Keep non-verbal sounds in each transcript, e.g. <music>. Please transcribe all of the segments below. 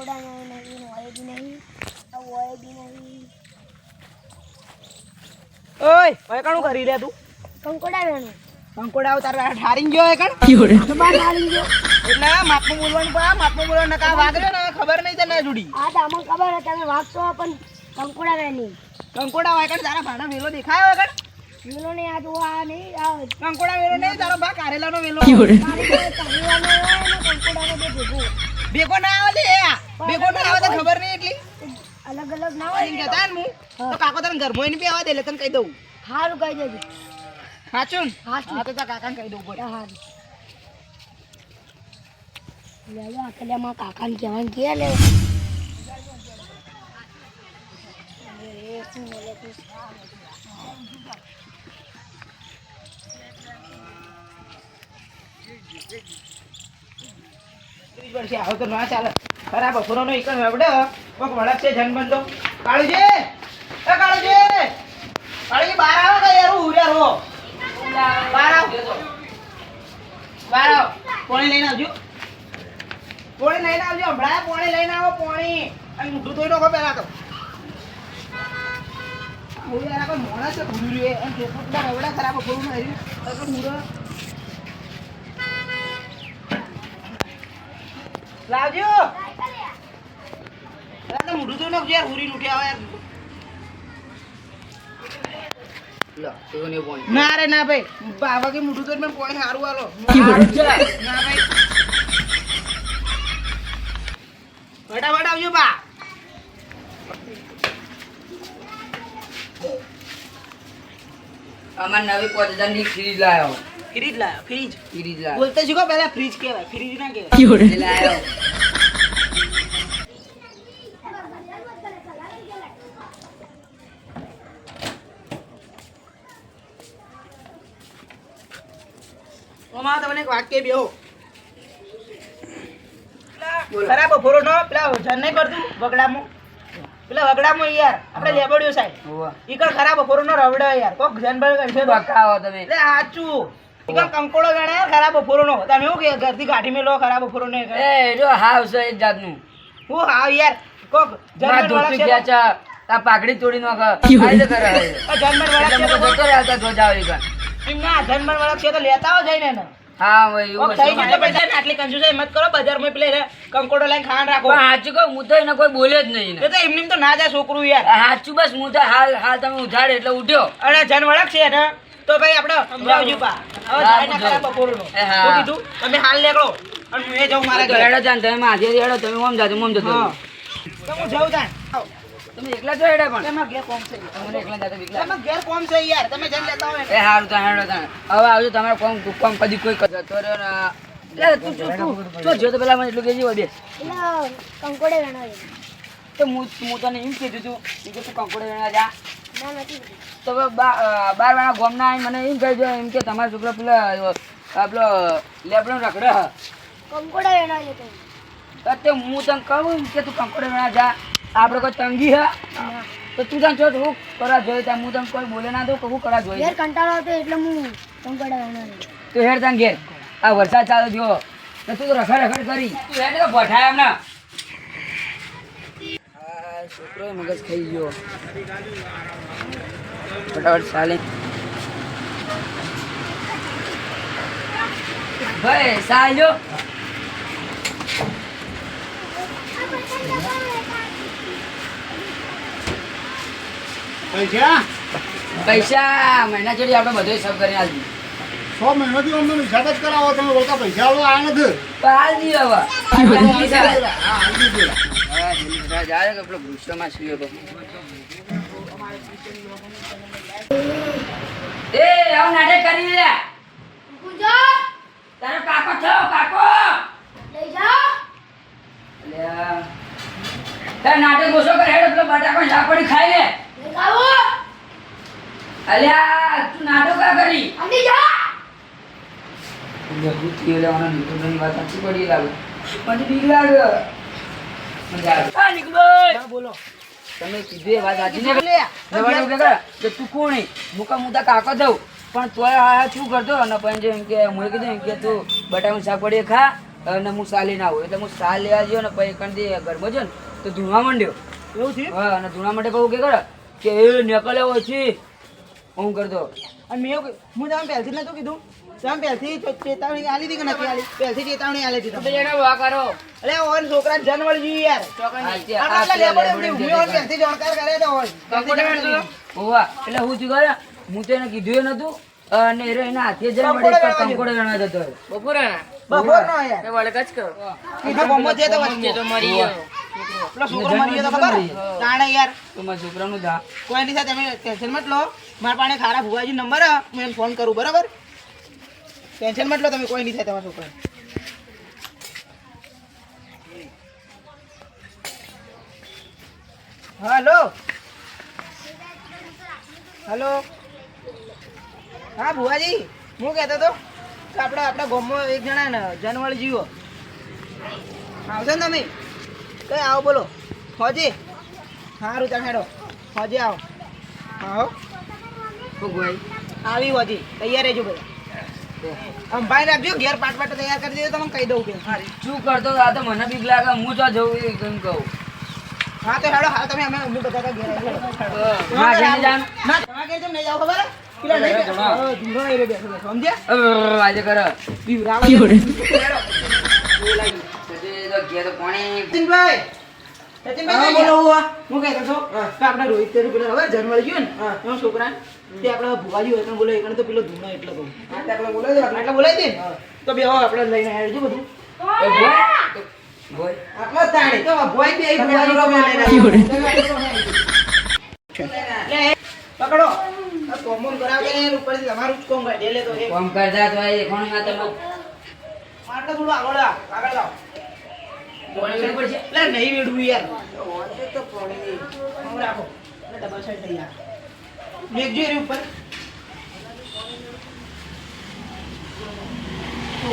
કંકોડા નહીં હોય બી નહીં હોય બી નહીં ઓય ઓય કણું કરી લે તું. કંકોડા વેણું કંકોડા આવ તારા ઠારી ગયો હે કણ. તો બાર ઠારી ગયો એટલે માપનું બોલવાનું પા માપનું બોલવાનું નકા વાગરે ને ખબર નહીં તને જુડી આ તો અમને ખબર હે તમે વાગશો પણ કંકોડા વેણી કંકોડા હોય કણ તારા ભાડા વેલો દેખાયો હોય કણ. વેલો નહીં આ જોવા આ નહીં આ કંકોડા વેલો નહીં તારો ભા કારેલાનો વેલો. <laughs> જોડે તળીવાનો કંકોડાનો ભેગું. ભેગો ના આવે લે આ. ભેગો ના આવે તો ખબર નહીં એટલી? અલગ અલગ ના હોય કહેતા ને હું તો કાકો તને ઘરમાં એને બી આવવા દે એટલે તને કહી દઉં. સારું કહી દેજો. સાચું ને? હા તો તારા કાકાને કહી દઉં પડે સારું લેવા લો અકલ્યામાં કાકાને કહેવાનું કે લે. અરે, શું બોલે તું? ત્રીસ વર્ષે આવો તો ના ચાલે. ખરાબ બપોરનો નો જ રબડે કોક વળક છે જનબંધો કાળુજી! એ કાળુજી! કાળુજી બાર આવો કે યાર, હું યાર હો બહાર આવ. બહાર આવ. પોણી લઈને આવજો. પોણી લઈને આવજો. હમણાં પોણી લઈને આવો, પોણી. અને મોઢું ધોઈ નાખો પહેલા તો. મોણા છે ભૂલ્યું અને ખરાબ બપોરનું આવ્યું તો લાવજો. તો મોઢું તો નાખજો યાર હુરી લૂટી આવે યાર ના રે ના ભાઈ. બાવા કે મોઢું ધોઈને પોણી સારું આલો ના ભાઈ. ફટાફટ આવજો બા. અમાર નવી પાંચની ફ્રીજ લાયો. ફ્રીજ લાયો ફ્રીજ ફ્રીજ લાયો. બોલતા શીખો પહેલા ફ્રીજ કહેવાય. ફ્રીજ ના કહેવાય. લાયો. ઓમાં તમને એક વાક્ય બેહો. ખરાબ ફોરો નો પેલા જન નહીં પડતું વગડામાં. પેલા વગડામાં યાર આપણે લેબડ્યું સાહેબ. ઈકડ ખરાબ બપોરો રવડો રવડે યાર. કોક જનબળ કરશે બકાવો તમે. એટલે સાચું. ઈ કણ ગણે ખરાબ બપોરો નો તમે કે ઘરથી કાઢી મેલો ખરાબ બપોરો ને એ જો હાવ છે એક જાતનું. હું હાવ યાર કોક જનબળ ધોતી વળગશે તો- પાઘડી તોડી રીતે કરે. છે. જનબળ એટલે વળગશે તો જતો રહેતા ધ્વજા આવી ગયા. ના જનબળ વળગશે તો લેતા આવો જઈને એને. હા ભાઈ એવું થઈ હશે. પૈસા ને આટલી કંજૂસાઈ મત કરો બજારમાં પેલે કંકોડો લઈને ખાવાનું રાખો. સાચું કહું હું તો એને કોઈ બોલ્યો જ નહીં તો એમની તો ના જાય છોકરું યાર. સાચું બસ હું તો હાલ હાલ તમે ઉધાર એટલે ઉઠ્યો. અને જન વળખ છે ને તો ભાઈ આપણે સમજાવજો પા. હવે જાય ના ખરા બપોરનો. એ કીધું? તમે હાલ નીકળો. અને હું એ જાઉં મારા ઘરે. જાન તમે માથેથી હેડો તમે ઓમ જાજો ઓમ જતો તો હું જાઉં તાન. આવો. તમે એકલા છો હેડે પણ. તેમાં ઘેર કોમ છે? તમને એકલા જાતો બીકલા તેમાં ઘેર કોમ છે યાર? તમે જન લેતા હોય એ હારું તો હેડો હવે આવજો તમારે કોમ કોમ કદી કોઈ જતો રહ્યો ને તું તું જો તો પેલા મને એટલું કંકોડે વેણો તો હું હું તને એમ કીધું તું કે તું કંકોડે વેણવા જા. નથી તો બાર વાળા ગોમના આવીને મને એમ કહેજો એમ કે તમારો છોકરો પેલા પેલો લેબડો રખડે. કંકોડા હું તને કહું કે તું કંકોડે વેણા જા. આપણે કોઈ તંગી હે? તો તું તને જો હું કરવા જોઈએ ત્યાં હું તને કોઈ બોલે ના દઉં કે હું કરવા જોઈએ ઘેર કંટાળો આવતો એટલે હું ફોન વેણો તો હેડ તને ઘેર. આ વરસાદ ચાલુ થયો. ને તું તો રખડ રખડ કરી. તું હેડ તો ભઠાય એમને. છોકરો મગજ ખાઈ ગયો. ફટાફટ ચાલે. ભાઈ સાજો પૈસા? પૈસા મહિના જોડી આપણે બધો હિસાબ કરીને આલજી છ મહિનાથી અમને હિસાબ જ કરાવો તમે બોલતા પૈસા આવો આ નથી. તો આલજી હવે. જાય કે પેલો ગુસ્સામાં તો. એ આવું નાટક કરી લે તારો કાકો છો કાકો. તારે નાટક ઓછો કરે હેડ પેલો બટાકો ઝાપડી ખાઈ લે. અલ્યા તું નાટક કા કરી. બધું થયું લેવાનો નીકળવાની વાત સાચી પડી લાગે. મને બીક લાગે. મજા આવે. આ નીકળો. બોલો. તમે કીધું એ વાત સાચી ને લે જવાનું કે કરે કે તું કોણ મુકા તારા કાકો દઉં? પણ તોય આ શું કરતો અને પણ જેમ કે હું કીધું એમ કે તું બટાનું શાક પડીએ ખા અને હું સાલી ના આવું. એટલે હું સાલ લેવા ગયો ને પછી કંઈ ગરબો છે ને તો ધૂણવા માંડ્યો. એવું થયું હા અને ધૂણા માટે કહું કે કરે કે એ નીકળ્યો ઓછી હું કરતો અને મેં કીધું- હું તમે પહેલથી નતું કીધું. તમે પહેલથી ચેતવણી આલી હતી કે નથી આલી? પહેલથી ચેતવણી આલી હતી તમે એને વા કરો. એટલે ઓન છોકરા જન વળી ગયું યાર. આ આ આટલા લેબડે એમ. મેં ઓન પહેલથી જાણકાર કરે તો ઓન. કરી. હોવા. એટલે હું શું કરે હું તો એને કીધું એ નતું અને એ એના હાથે જ મળે પર કંકોડો વેણવા જતો બપોર? નો યાર. કીધું ગમો છે તો વસ્તુ. પેલો છોકરો મરી ગયો તો ખબર? તાણે યાર. તો મારા છોકરાનું દા કોઈ નહીં તમે ટેન્શન મત લો. મારા પાસે ખારા ભુવાજી નંબર હું. એને ફોન કરું બરાબર? ટેન્શન મત લો તમે કોઈ નહીં થાય તમારા છોકરા હલો. હલો. હા ભુવાજી હું કહેતો હતો કે આપણે આપણા ગામમાં એક જણા ને જનવળ જીવો. આવશો ને તમે? કઈ આવો બોલો. ફોજી. સારું ચાલ હેડો. ફોજી આવો. આવો. આવી હોજી તૈયાર રહેજો બધા. આમ ભાઈ રાખજો ઘેર પાટ પાટ તૈયાર કરી દેજો તમને કહી દઉં કે. શું કરતો આ તો મને બીક લાગે હું તો જવું એ કેમ કહું? હા તો હેડો હા તમે અમે અમે બધા ઘેર ના જઈને જાણ ના તમારા ઘેર કેમ નહીં જાવ ખબર? પેલા નહીં ઘરે જમા. હા, ધીરો એરો બેઠો બેઠો, સમજ્યા? આજે કરે. બીવરાવા <laughs> દે. હેડો. પાણી સચિનભાઈ સચિનભાઈ બોલો. હું કહેતો છો કે આપણે રોહિત તેરું પેલા હવે જન્મળ ગયું ને એનો છોકરા તે આપણે ભુવાજી હોય બોલો એકને તો પેલો ધૂનો એટલે કહું. એટલે બોલાવી એટલે બોલાવી દે તો બે આપણે લઈને બધું. તાણી તો બે ભુવાજી પકડો. કોમ કોમોન કરાવજે ને ઉપરથી તમારું જ કોમ કાઢી. લે તો એ કોમ કરતા તો એ કોણ ના તમે? આટલો થોડું આગળ આવ, આગળ લાવ. પાણી પડશે લે નહીં વેડવું યાર. તો પાણી આમ રાખો. એટલે ડબલ સાઈડ થઈ જાય મેઘજો એની ઉપર.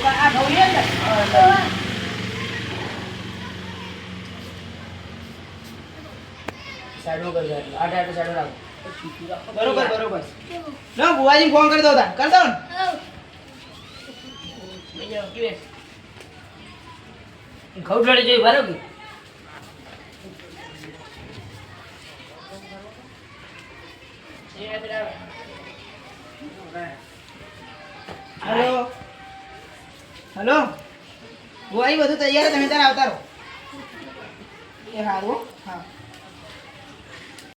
આ લે સાઈડમાં કરી દે આટે આટે સાઈડ રાખો. બરોબર બરોબર. ના બુવાજી ફોન કરી દો તા કરી દો ને ઢળી જોઈ બરાબર હેલો. હેલો. આવી બધું તૈયાર, તમે ત્યારે આવતા રહો. એ સારું હા.